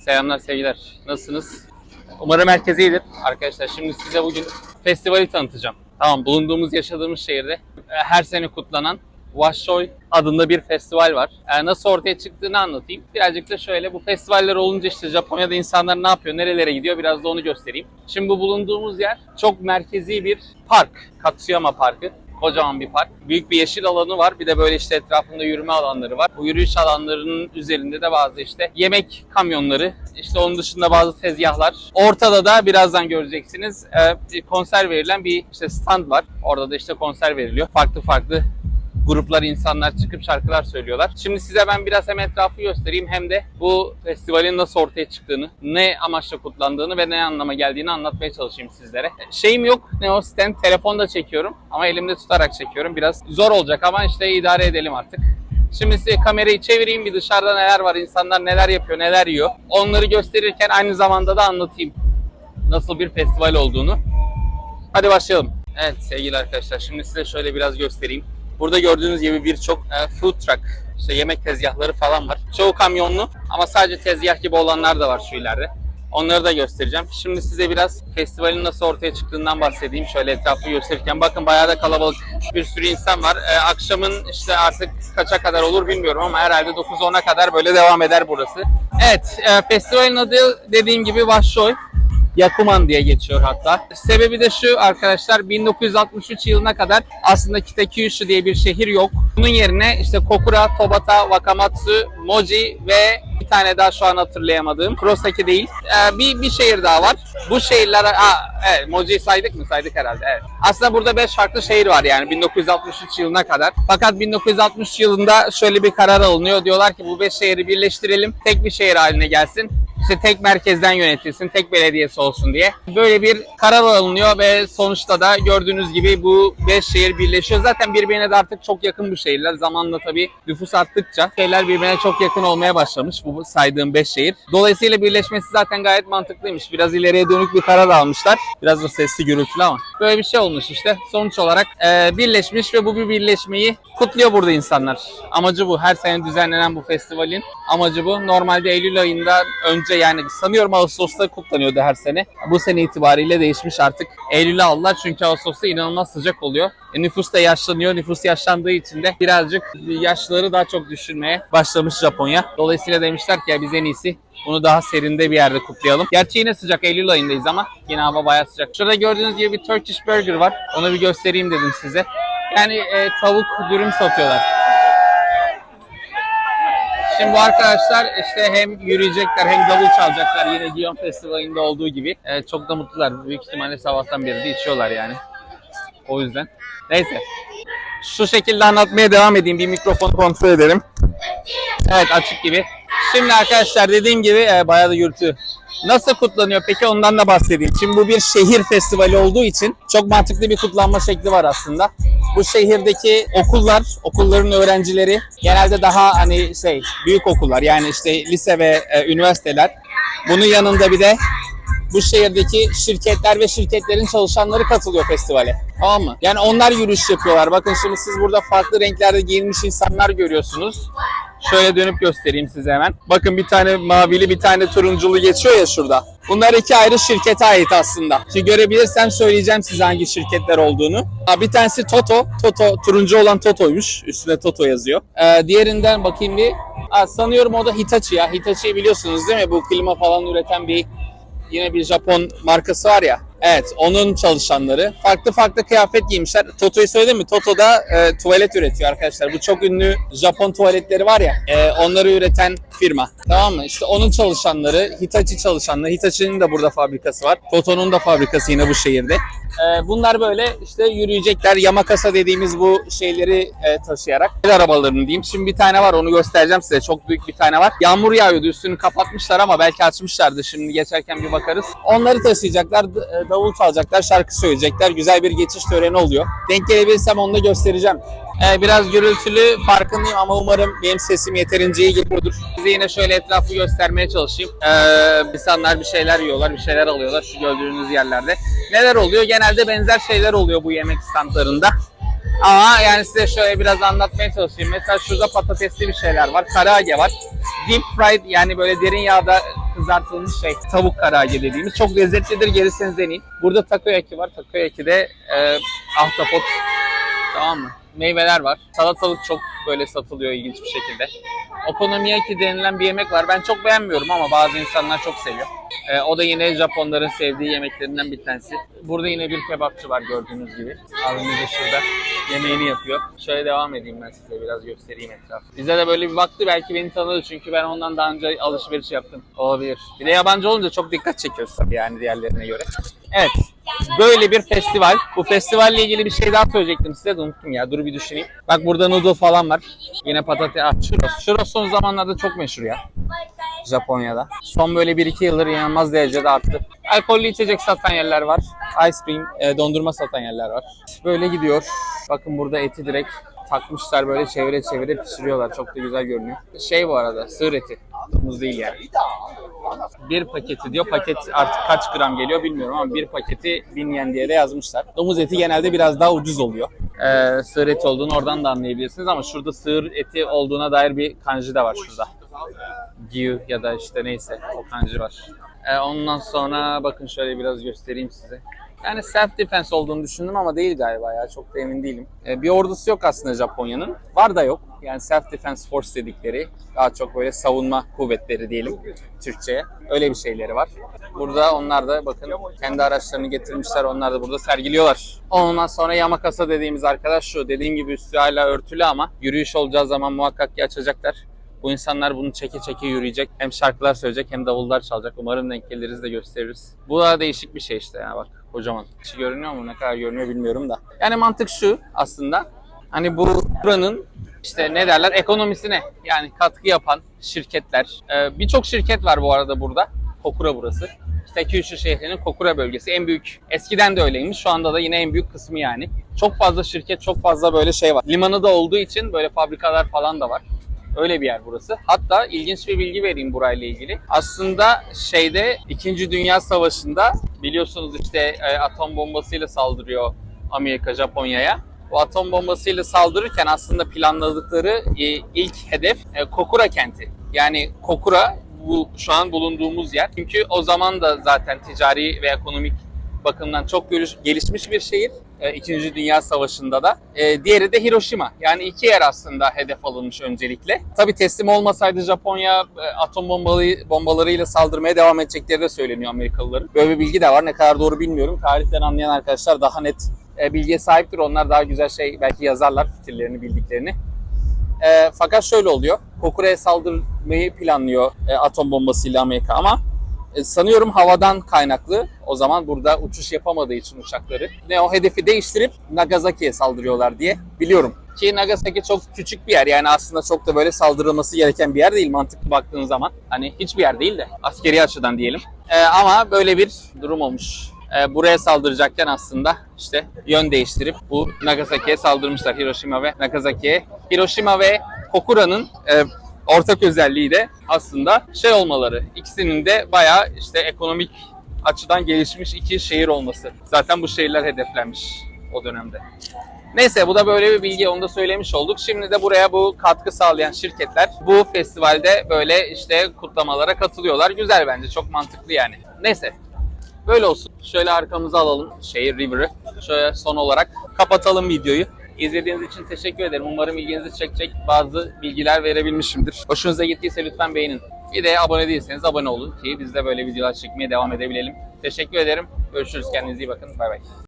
Selamlar sevgiler. Nasılsınız? Umarım herkes iyidir. Arkadaşlar şimdi size bugün festivali tanıtacağım. Tamam bulunduğumuz yaşadığımız şehirde e, her sene kutlanan Washoy adında bir festival var. E, nasıl ortaya çıktığını anlatayım. Birazcık da şöyle bu festivaller olunca işte Japonya'da insanlar ne yapıyor, nerelere gidiyor biraz da onu göstereyim. Şimdi bu bulunduğumuz yer çok merkezi bir park. Katsuyama Parkı. Kocaman bir park. Büyük bir yeşil alanı var. Bir de böyle işte etrafında yürüme alanları var. Bu yürüyüş alanlarının üzerinde de bazı işte yemek kamyonları, işte onun dışında bazı tezgahlar. Ortada da birazdan göreceksiniz e, konser verilen bir işte stand var. Orada da işte konser veriliyor. Farklı farklı gruplar, insanlar çıkıp şarkılar söylüyorlar. Şimdi size ben biraz hem etrafı göstereyim hem de bu festivalin nasıl ortaya çıktığını, ne amaçla kutlandığını ve ne anlama geldiğini anlatmaya çalışayım sizlere. Şeyim yok, ne o stand, telefonda çekiyorum ama elimde tutarak çekiyorum. Biraz zor olacak ama işte idare edelim artık. Şimdi size kamerayı çevireyim bir dışarıda neler var, insanlar neler yapıyor, neler yiyor. Onları gösterirken aynı zamanda da anlatayım nasıl bir festival olduğunu. Hadi başlayalım. Evet sevgili arkadaşlar şimdi size şöyle biraz göstereyim. Burada gördüğünüz gibi birçok e, food truck, işte yemek tezgahları falan var. Çoğu kamyonlu ama sadece tezgah gibi olanlar da var şu ileride. Onları da göstereceğim. Şimdi size biraz festivalin nasıl ortaya çıktığından bahsedeyim. Şöyle etrafı gösterirken. Bakın bayağı da kalabalık bir sürü insan var. E, akşamın işte artık kaça kadar olur bilmiyorum ama herhalde 9-10'a kadar böyle devam eder burası. Evet, e, festivalin adı dediğim gibi Washoy. Yakuman diye geçiyor hatta. Sebebi de şu arkadaşlar 1963 yılına kadar aslında Kitakyushu diye bir şehir yok. Bunun yerine işte Kokura, Tobata, Wakamatsu, Moji ve bir tane daha şu an hatırlayamadığım Kurosaki değil. Ee, bir, bir şehir daha var. Bu şehirler, ha, evet Moji'yi saydık mı? Saydık herhalde. Evet. Aslında burada 5 farklı şehir var yani 1963 yılına kadar. Fakat 1960 yılında şöyle bir karar alınıyor. Diyorlar ki bu 5 şehri birleştirelim. Tek bir şehir haline gelsin işte tek merkezden yönetilsin, tek belediyesi olsun diye. Böyle bir karar alınıyor ve sonuçta da gördüğünüz gibi bu 5 şehir birleşiyor. Zaten birbirine de artık çok yakın bu şehirler. Zamanla tabii nüfus arttıkça şehirler birbirine çok yakın olmaya başlamış bu saydığım 5 şehir. Dolayısıyla birleşmesi zaten gayet mantıklıymış. Biraz ileriye dönük bir karar almışlar. Biraz da sesli gürültülü ama. Böyle bir şey olmuş işte. Sonuç olarak e, birleşmiş ve bu bir birleşmeyi kutluyor burada insanlar. Amacı bu. Her sene düzenlenen bu festivalin amacı bu. Normalde Eylül ayında önce yani sanıyorum Ağustos'ta kutlanıyordu her sene. Bu sene itibariyle değişmiş artık. Eylül'e aldılar çünkü Ağustos'ta inanılmaz sıcak oluyor. E, nüfus da yaşlanıyor. Nüfus yaşlandığı için de birazcık yaşlıları daha çok düşünmeye başlamış Japonya. Dolayısıyla demişler ki ya biz en iyisi bunu daha serinde bir yerde kutlayalım. Gerçi yine sıcak Eylül ayındayız ama yine hava bayağı sıcak. Şurada gördüğünüz gibi bir Turkish Burger var. Onu bir göstereyim dedim size. Yani e, tavuk dürüm satıyorlar. Şimdi bu arkadaşlar işte hem yürüyecekler hem davul çalacaklar yine Gion Festivali'nde olduğu gibi. Ee, çok da mutlular. Büyük ihtimalle sabahtan beri de içiyorlar yani. O yüzden. Neyse. Şu şekilde anlatmaya devam edeyim. Bir mikrofonu kontrol edelim. Evet açık gibi. Şimdi arkadaşlar dediğim gibi e, bayağı da gürültü. Nasıl kutlanıyor peki ondan da bahsedeyim. Şimdi bu bir şehir festivali olduğu için çok mantıklı bir kutlanma şekli var aslında. Bu şehirdeki okullar, okulların öğrencileri genelde daha hani şey büyük okullar yani işte lise ve e, üniversiteler. Bunun yanında bir de bu şehirdeki şirketler ve şirketlerin çalışanları katılıyor festivale. Tamam mı? Yani onlar yürüyüş yapıyorlar. Bakın şimdi siz burada farklı renklerde giyinmiş insanlar görüyorsunuz. Şöyle dönüp göstereyim size hemen. Bakın bir tane mavili bir tane turunculu geçiyor ya şurada. Bunlar iki ayrı şirkete ait aslında. Şimdi görebilirsem söyleyeceğim size hangi şirketler olduğunu. Bir tanesi Toto. Toto turuncu olan Toto'ymuş. Üstüne Toto yazıyor. Ee, diğerinden bakayım bir. Sanıyorum o da Hitachi ya. Hitachi'yi biliyorsunuz değil mi? Bu klima falan üreten bir yine bir Japon markası var ya. Evet, onun çalışanları. Farklı farklı kıyafet giymişler. Toto'yu söyledim mi? Toto da e, tuvalet üretiyor arkadaşlar. Bu çok ünlü Japon tuvaletleri var ya. e, onları üreten firma. Tamam mı? İşte onun çalışanları, Hitachi çalışanları. Hitachi'nin de burada fabrikası var. Toto'nun da fabrikası yine bu şehirde. E, bunlar böyle işte yürüyecekler. Yamakasa dediğimiz bu şeyleri e, taşıyarak. El arabalarını diyeyim. Şimdi bir tane var onu göstereceğim size. Çok büyük bir tane var. Yağmur yağıyordu üstünü kapatmışlar ama belki açmışlardı. Şimdi geçerken bir bakarız. Onları taşıyacaklar. e, Davul çalacaklar, şarkı söyleyecekler. Güzel bir geçiş töreni oluyor. Denk gelebilirsem onu da göstereceğim. Ee, biraz gürültülü farkındayım ama umarım benim sesim yeterince iyi geliyordur. Size yine şöyle etrafı göstermeye çalışayım. Ee, insanlar bir şeyler yiyorlar, bir şeyler alıyorlar şu gördüğünüz yerlerde. Neler oluyor? Genelde benzer şeyler oluyor bu yemek standlarında. Ama yani size şöyle biraz anlatmaya çalışayım. Mesela şurada patatesli bir şeyler var. Karage var. Deep fried yani böyle derin yağda kızartılmış şey tavuk karage dediğimiz. Çok lezzetlidir gelirseniz deneyin. Burada takoyaki var. Takoyaki de e, ahtapot tamam mı? Meyveler var. Salatalık çok böyle satılıyor ilginç bir şekilde. Okonomiyaki denilen bir yemek var. Ben çok beğenmiyorum ama bazı insanlar çok seviyor. E, o da yine Japonların sevdiği yemeklerinden bir tanesi. Burada yine bir kebapçı var gördüğünüz gibi. Abimiz de şurada yemeğini yapıyor. Şöyle devam edeyim ben size biraz göstereyim etrafı. Bize de böyle bir baktı belki beni tanıdı çünkü ben ondan daha önce alışveriş yaptım. Olabilir. Bir de yabancı olunca çok dikkat çekiyoruz tabii yani diğerlerine göre. Evet. Böyle bir festival. Bu festivalle ilgili bir şey daha söyleyecektim size de unuttum ya. Dur bir düşüneyim. Bak burada noodle falan var. Yine patates. Ah, churros. Churros son zamanlarda çok meşhur ya. Japonya'da. Son böyle 1-2 yıldır inanılmaz derecede arttı. Alkollü içecek satan yerler var. Ice cream, e, dondurma satan yerler var. Böyle gidiyor. Bakın burada eti direkt takmışlar böyle çevire çevire pişiriyorlar. Çok da güzel görünüyor. Şey bu arada sığır eti. Domuz değil yani. Bir paketi diyor. Paket artık kaç gram geliyor bilmiyorum ama bir paketi 1000 yen diye de yazmışlar. Domuz eti genelde biraz daha ucuz oluyor. Ee, sığır eti olduğunu oradan da anlayabilirsiniz ama şurada sığır eti olduğuna dair bir kanji de var şurada. Gyu ya da işte neyse o kanji var. Ee, ondan sonra bakın şöyle biraz göstereyim size. Yani self defense olduğunu düşündüm ama değil galiba ya çok da emin değilim. Ee, bir ordusu yok aslında Japonya'nın. Var da yok. Yani self defense force dedikleri daha çok böyle savunma kuvvetleri diyelim Türkçe'ye. Öyle bir şeyleri var. Burada onlar da bakın kendi araçlarını getirmişler. Onlar da burada sergiliyorlar. Ondan sonra Yamakasa dediğimiz arkadaş şu. Dediğim gibi üstü hala örtülü ama yürüyüş olacağı zaman muhakkak ki açacaklar. Bu insanlar bunu çeke çeke yürüyecek. Hem şarkılar söyleyecek hem davullar çalacak. Umarım denk geliriz de gösteririz. Bu da değişik bir şey işte ya bak kocaman. İçi görünüyor mu? Ne kadar görünüyor bilmiyorum da. Yani mantık şu aslında. Hani bu buranın işte ne derler ekonomisine yani katkı yapan şirketler. Ee, Birçok şirket var bu arada burada. Kokura burası. İşte Kyushu şehrinin Kokura bölgesi en büyük. Eskiden de öyleymiş. Şu anda da yine en büyük kısmı yani. Çok fazla şirket, çok fazla böyle şey var. Limanı da olduğu için böyle fabrikalar falan da var. Öyle bir yer burası. Hatta ilginç bir bilgi vereyim burayla ilgili. Aslında şeyde 2. Dünya Savaşı'nda biliyorsunuz işte e, atom bombasıyla saldırıyor Amerika Japonya'ya. Bu atom bombasıyla saldırırken aslında planladıkları e, ilk hedef e, Kokura kenti. Yani Kokura bu şu an bulunduğumuz yer. Çünkü o zaman da zaten ticari ve ekonomik bakımdan çok geliş- gelişmiş bir şehir. E, İkinci Dünya Savaşı'nda da. E, diğeri de Hiroşima. Yani iki yer aslında hedef alınmış öncelikle. Tabii teslim olmasaydı Japonya e, atom bombalı, bombalarıyla saldırmaya devam edecekleri de söyleniyor Amerikalıların. Böyle bir bilgi de var. Ne kadar doğru bilmiyorum. Tarihten anlayan arkadaşlar daha net e, bilgiye sahiptir. Onlar daha güzel şey belki yazarlar fikirlerini bildiklerini. E, fakat şöyle oluyor. Kokura'ya saldırmayı planlıyor e, atom bombasıyla Amerika ama e, sanıyorum havadan kaynaklı. O zaman burada uçuş yapamadığı için uçakları. Ne o hedefi değiştirip Nagasaki'ye saldırıyorlar diye biliyorum. Ki Nagasaki çok küçük bir yer. Yani aslında çok da böyle saldırılması gereken bir yer değil mantıklı baktığın zaman. Hani hiçbir yer değil de askeri açıdan diyelim. E, ama böyle bir durum olmuş. E, buraya saldıracakken aslında işte yön değiştirip bu Nagasaki'ye saldırmışlar Hiroşima ve Nagasaki'ye. Hiroşima ve Kokura'nın e, ortak özelliği de aslında şey olmaları. İkisinin de bayağı işte ekonomik açıdan gelişmiş iki şehir olması. Zaten bu şehirler hedeflenmiş o dönemde. Neyse bu da böyle bir bilgi onu da söylemiş olduk. Şimdi de buraya bu katkı sağlayan şirketler bu festivalde böyle işte kutlamalara katılıyorlar. Güzel bence çok mantıklı yani. Neyse böyle olsun. Şöyle arkamıza alalım şehir River'ı. Şöyle son olarak kapatalım videoyu. İzlediğiniz için teşekkür ederim. Umarım ilginizi çekecek bazı bilgiler verebilmişimdir. Hoşunuza gittiyse lütfen beğenin. Bir de abone değilseniz abone olun ki biz de böyle videolar çekmeye devam edebilelim. Teşekkür ederim. Görüşürüz. Kendinize iyi bakın. Bay bay.